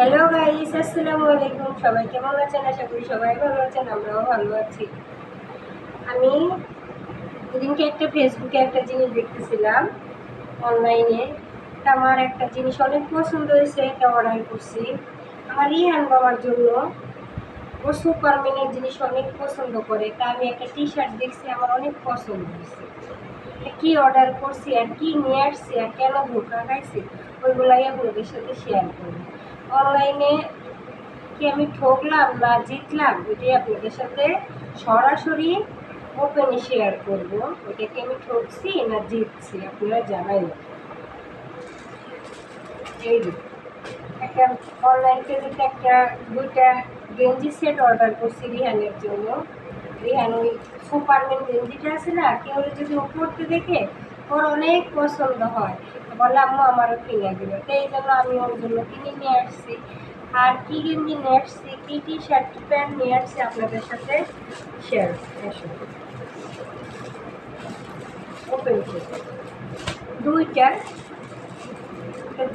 Hello guys আসসালামু আলাইকুম। সবাই কেমন আছেন? আশা করি সবাই ভালো আছেন, আমরাও ভালো আছি। আমি সেদিনকে একটা ফেসবুকে একটা জিনিস দেখতেছিলাম অনলাইনে তা আমার একটা জিনিস অনেক পছন্দ হয়েছে, এটা অর্ডার করছি। আমার রিহান বাবার জন্য ও সুপারম্যানের জিনিস অনেক পছন্দ করে। তা আমি একটা টি শার্ট দেখছি, আমার অনেক পছন্দ হয়েছে। কি অর্ডার করছি আর কি নিয়ে আসছি আর কেন ধোকা খাইছি ওইগুলাই আপনাদের সাথে শেয়ার করব। অনলাইনে কি আমি ঠকলাম না জিতলাম এটাই আপনাদের সাথে সরাসরি ওপেনে শেয়ার করব। ওটা কি আমি ঠকছি না জিতছি, আপনারা জানাই। এই একটা অনলাইন পেজেতে একটা দুইটা গেঞ্জি সেট অর্ডার করছি রিহানের জন্য। রিহান ওই সুপারম্যান গেঞ্জিটা আছে না, কেউ যদি পড়তে দেখে, ওর অনেক পছন্দ হয়। বলে আম্মু, আমারও কিনে দিবে। তো এই জন্য আমি ওর জন্য কিনে নিয়ে আসছি। আর কি গেঞ্জি নিয়ে আসছি? কি টি শার্ট প্যান্ট নিয়ে আসছি আপনাদের সাথে শেয়ার এসো ওপেন দুইটা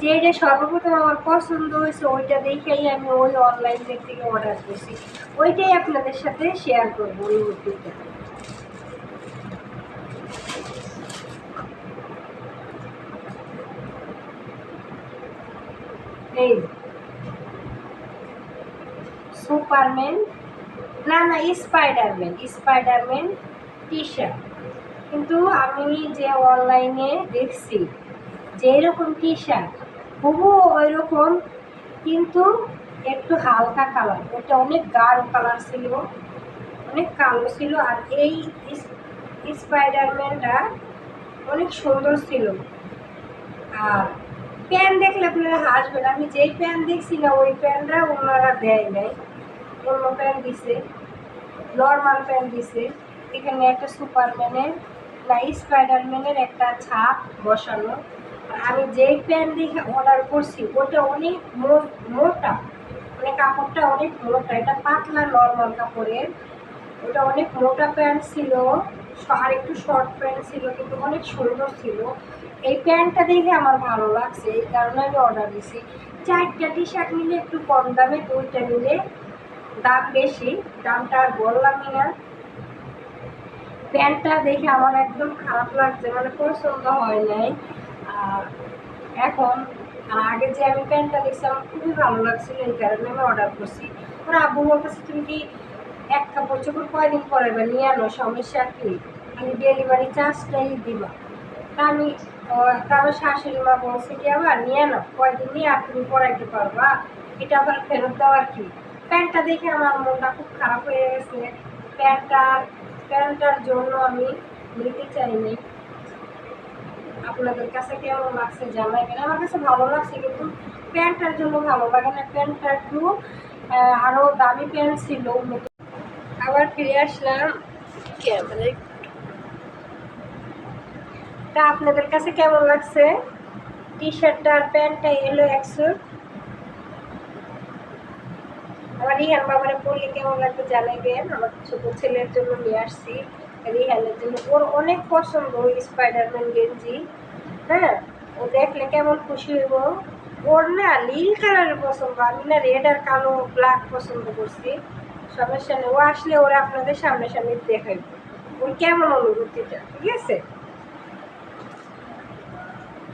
যেটা সর্বপ্রথম আমার পছন্দ হয়েছে, ওইটা দেখেই আমি ওই অনলাইন থেকে অর্ডার করছি। ওইটাই আপনাদের সাথে শেয়ার করব ওই মুহূর্তে। এই সুপারম্যান না না স্পাইডারম্যান স্পাইডারম্যান টি শার্ট কিন্তু আমি যে অনলাইনে দেখছি যে এরকম টি শার্ট হুবু ওই রকম কিন্তু একটু হালকা কালার ওটা অনেক গাঢ় কালার ছিল, অনেক কালো ছিল, আর এই স্পাইডারম্যানটা অনেক সুন্দর ছিল। আর প্যান দেখলে আপনারা হাসবেন, আমি যেই প্যান দেখছি না, ওই প্যানটা ওনারা দেয় নাই। অন্য প্যান দিছে নর্মাল প্যান দিছে। এখানে একটা সুপারম্যানের না স্পাইডারম্যানের একটা ছাপ বসানো। আমি যেই প্যান্ট দেখে অর্ডার করছি, ওটা অনেক মোটা মানে কাপড়টা অনেক মোটা। এটা পাতলা নর্মাল কাপড়ের। ওটা অনেক মোটা প্যান্ট ছিল। আর একটু শর্ট প্যান্ট ছিল, কিন্তু অনেক সুন্দর ছিল। এই প্যান্টটা দেখে আমার ভালো লাগছে, এই কারণে আমি অর্ডার দিছি। চারটা টি শার্ট নিলে একটু কম দামে, দুইটা নিলে দাম বেশি। দামটা আর বললামই না। প্যান্টটা দেখে আমার একদম খারাপ লাগছে মানে পছন্দ হয় নাই। এখন আর আগে যে আমি প্যান্টটা দেখছি, আমার খুবই ভালো লাগছিল এই কারণে আমি অর্ডার করছি। ওরা আব্বু বলতেছে তুমি কি এক কাপড় চোপড় কয়দিন পরে বা নিয়ে আনো? সমস্যা কি? আমি ডেলিভারি চার্জটাই দিবা। তা আমি তারপর শাশুড়ি মা বলছে কি, আবার নিয়ে আনো, কয়দিন নিয়ে আর তুমি পরাইতে পারবা? এটা আবার ফেরত দেওয়ার কি? প্যান্টটা দেখে আমার মনটা খুব খারাপ হয়ে গেছে। প্যান্টটার প্যান্টটার জন্য আমি নিতে চাইনি আপনাদের কাছে কেমন লাগছে জানাবেন আমার কাছে ভালো লাগছে কিন্তু প্যান্টটার জন্য ভালো লাগে না। প্যান্টটা একটু আহ, আরও দামি প্যান্ট ছিল আবার ফিরে আসলাম। তা আপনাদের কাছে কেমন লাগছে? টি শার্টটা আর প্যান্টটা এলো একশো আমার রিহান বাবারে পড়লে কেমন লাগবে জানাইবেন? আমার ছোট ছেলের জন্য নিয়ে আসছি। রিহানের জন্য। ওর অনেক পছন্দ ওই স্পাইডারম্যান গেঞ্জি। হ্যাঁ ও দেখলে কেমন খুশি হইব? ওর না নীল কালারের পছন্দ, আমি না রেড আর কালো ব্ল্যাক পছন্দ করছি। সমস্যা নেই ও আসলে ওরা আপনাদের সামনে সামনে দেখাইব। ওর কেমন অনুভূতিটা, ঠিক আছে?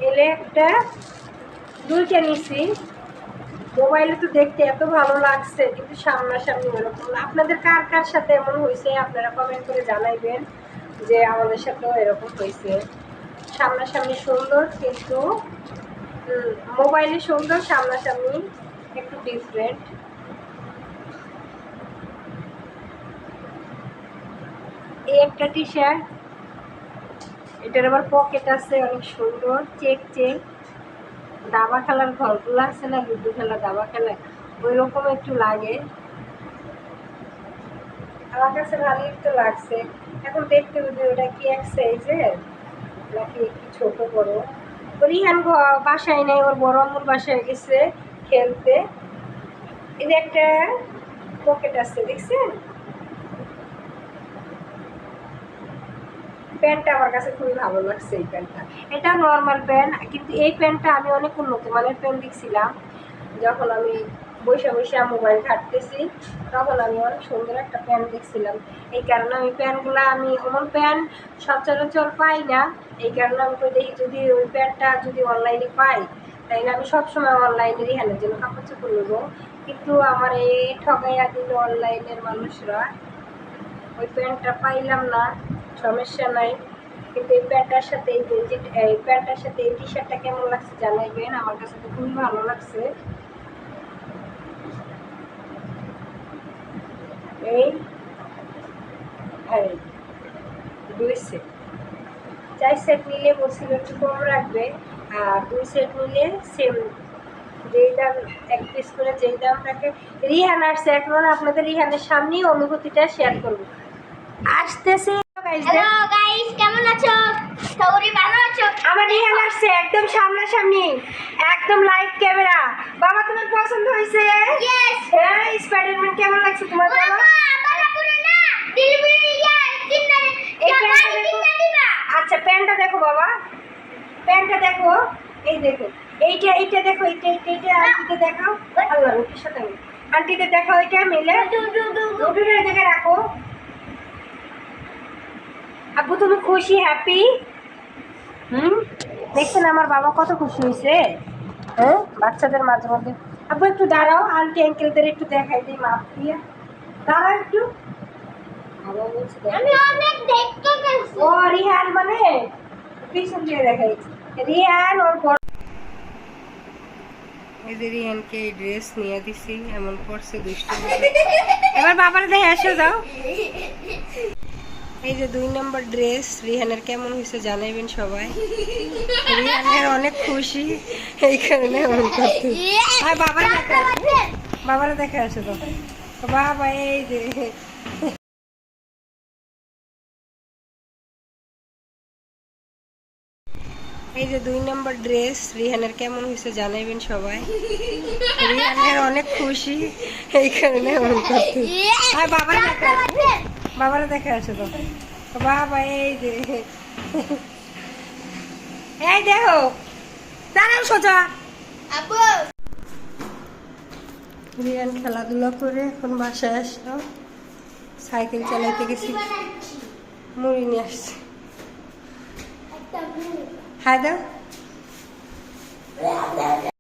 এলে একটা দুইটা নিছি। মোবাইলে তো দেখতে এত ভালো লাগছে, কিন্তু সামনাসামনি এরকম আপনাদের কার কার সাথে এমন হয়েছে আপনারা কমেন্ট করে জানাইবেন যে আমাদের সাথেও এরকম হয়েছে সামনাসামনি সুন্দর, কিন্তু মোবাইলে সুন্দর, সামনাসামনি একটু ডিফারেন্ট এই একটা টি শার্ট এটার আবার পকেট আছে অনেক সুন্দর চেক চেক দাবা খেলার ঘরগুলো আছে না, লুডু খেলা, দাবা খেলা ওই রকম একটু লাগে। আমার কাছে ভালোই একটু লাগছে। এখন দেখতে বুঝি ওটা কি এক সাইজের নাকি একটু ছোট বড়। ওর ইহান বাসায় নেই, ওর বড় আম্মুর বাসায় গেছে খেলতে। এই যে একটা পকেট আছে, দেখছেন? প্যান্টটা আমার কাছে খুবই ভালো লাগছে এই প্যান্টটা। এটা নর্মাল প্যান্ট, কিন্তু এই প্যান্টটা আমি অনেক উন্নত মানের প্যান্ট দেখছিলাম। যখন আমি বসে বসে মোবাইল ঘাটতেছি। তখন আমি অনেক সুন্দর একটা প্যান্ট দেখছিলাম। এই কারণে আমি প্যান্টগুলো, আমি এমন প্যান্ট সচরাচর পাই না। এই কারণে আমি কই দেখি যদি ওই প্যান্টটা যদি অনলাইনে পাই, তাইলে আমি সবসময় অনলাইনে রিহানের জন্য কাপড় চোপড় নেব। কিন্তু আমার এই ঠগাইয়া দিল অনলাইনের মানুষরা, ওই প্যান্টটা পাইলাম না, সমস্যা নাই। কিন্তু এই প্যান্টটার সাথে এই প্যান্টটার সাথে এই টি শার্টটা কেমন লাগছে জানাইবেন? আমার কাছে তো খুবই ভালো লাগছে। এই এই দুই সেট চার সেট নিলে বলছিল একটু কম রাখবে আর দুই সেট নিলে সেম যেই দাম এক পিস করে যেই দাম রাখে রিহান আসছে এখন আপনাদের রিহানের সামনেই অনুভূতিটা শেয়ার করব। আসতেছে কেমন আছো? ভালো আছো? আমার রিহান আসছে একদম সামনাসামনি একদম লাইভ ক্যামেরা বাবা তোমার পছন্দ হয়েছে? হ্যাঁ স্পাইডারম্যান কেমন লাগছে তোমার বাবা মামা আমার পুরো না ডেলিভারি ইয়া কিনা এই সবাই প্যান্টটা দেখো। কিনা দিবা আচ্ছা প্যান্টটা দেখো বাবা। প্যান্টটা দেখো। এই দেখো। এইটা এইটা দেখো এইটা এইটা এইটা আন্টিতে দেখাও। আল্লাহ রুটির সাথে। আন্টিতে দেখাও এটা মিলে। রুটির জায়গায় রাখো। আব্বু তুমি খুশি হ্যাপি হুম? দেখছেন আমার বাবা কত খুশি হয়েছে। হ্যাঁ? বাচ্চাদের মাঝে মধ্যে। আব্বু একটু দাঁড়াও। আন্টি আঙ্কেলদের একটু দেখাই দিই মাপ দিয়ে দাঁড়াও একটু। আমি অনেক দেখতে ও রিহান মানে? পিছন দিয়ে রিহান ওর এই যে এই ড্রেস নিয়ে দিছি, এমন করছে, দুষ্টু এবার বাবার দেখে এসে যাও। এই যে দুই নম্বর ড্রেস রিহানের কেমন হয়েছে জানাইবেন সবাই? রিহানের অনেক খুশি, এই কারণে আর বাবার দেখা বাবারা দেখে আসে তো। বাবা, এই যে। এই যে দুই নম্বর ড্রেস রিহানের কেমন হয়েছে জানাইবেন সবাই। রিহানের অনেক খুশি এই কারণে এমন করতে। আর বাবারা দেখে আসে। বাবারা দেখে আসে তো। বাবা এই যে। এই দেখো দাঁড়াও সোজা। রিয়ান খেলাধুলা করে এখন বাসায় আসলো। সাইকেল চালাইতে গেছি। মুড়ি নিয়ে আসছে। একটা হ্যাঁ দাও